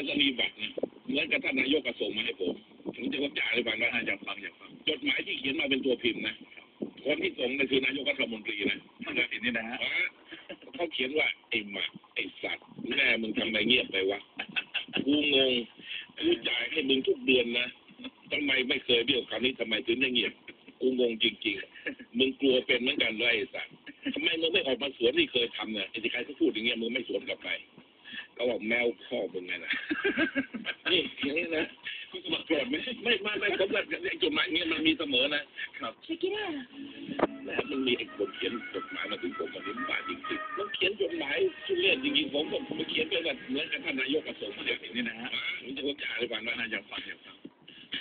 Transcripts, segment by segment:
รษณียบัตรนะเหมือนกับท่านนายกก็ส่งมาให้ผมผมจะผมจ่ายให้ฟังนะอยากฟังอยากฟังจดหมายที่เขียนมาเป็นตัวพิมพ์นะคนที่ส่งนั่นคือนายกรัฐมนตรีนะท่านตัดสินนี่นะฮะฮะเขาเขียนว่าไอ้หมาไอ้สัตว์แม่มึงทำไมเงียบไปวะกูงงกูจ่ายให้มึงทุกเดือนนะทำไมไม่เคยเบี้ยวคราวนี้ทำไมถึงได้เงียบกูงงจริงๆ มึงกลัวเป็นเหมือนกันเลยไอ้สัตว์ทำไมมึงไม่ออกมาสวนที่เคยทำเนี่ยไอ้ที่ใครเขาพูดอย่างเงี้ยมึงไม่สวนกลับไป เขาบอกแมวพ่อมึงไงนะนี่อย่างนี้นะคุณสมัครโกรธไหมไม่ไม่ไม่ผมว่าไอ้จดหมายเงี้ยมันมีเสมอนะครับ Check it out. แม่มันมีไอ้คนเขียนจดหมายมาถึงผมมันนี้บาดจริงๆมันเขียนจดหมายทุเรศจริงๆผมก็ผมเขียนไปแบบเหมือนกับท่านนายกกระทรวงท่านเดีตัยวดสินนี่นะฮะผมจะผมจ่ายให้ฟังนะอยากฟังอยากฟัง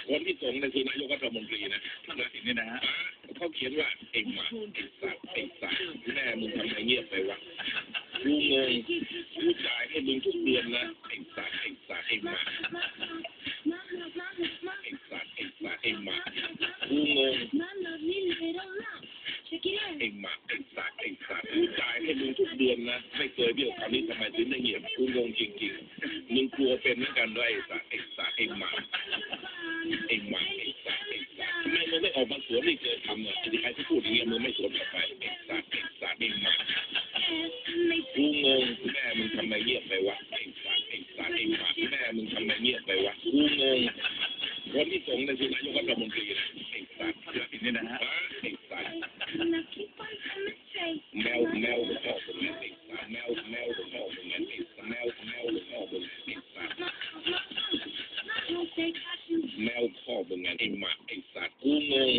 คนที่ส่งนั่นคือนายกรัฐมนตรีนะท่านตัดสินนี่นะฮะเขาเขียนว่าไอ้หมาไอ้สัตว์ไอ้สัตว์แม่มึงทำไมเงียบไปวะ กูงงกูจ่ายให้มึงทุกเดือนนะไอ้สัตว์ไอ้สัตว์ไอ้หมาไอ้สัตว์ไอ้สัตว์ไอ้หมากูงง Check it out. ไอ้หมาไอ้สัตว์ไอ้สัตว์กูจ่ายให้มึงทุกเดือนนะไม่เคยเบี้ยวคราวนี้ทำไมถึงได้เงียบกูงงจริงๆมึงกลัวเป็นเหมือนกันด้วยไอ้สัตว์ไอ้สัตว์ไอ้หมาไอ้หมาไอ้สัตว์ไอ้สัตว์ทำไมมึงไม่ออกมาสวนที่เคยทำเนี่ยไอ้ใครที่พูดอย่างเงี้ยมึงไม่สวนกลับไป แม่มึงทำไมเงียบไปวะไอ้สาตว์ไอ้สาตว์ไอ้สาแม่มึงทำไมเงียบไปวะกูงงคนที่ส่งนั่นคือนายกรัฐมนตรีนะไอ้สาตว์เสือผิดนี่นะฮะไอ้สาแมวแมวชอบแมวไอ้สัตว์แมวแมวชอบแมวไอ้สัตว์แมวแมวชอบไอ้สัตว์แมวชอบแมวไอ้หมาไอ้สากูงง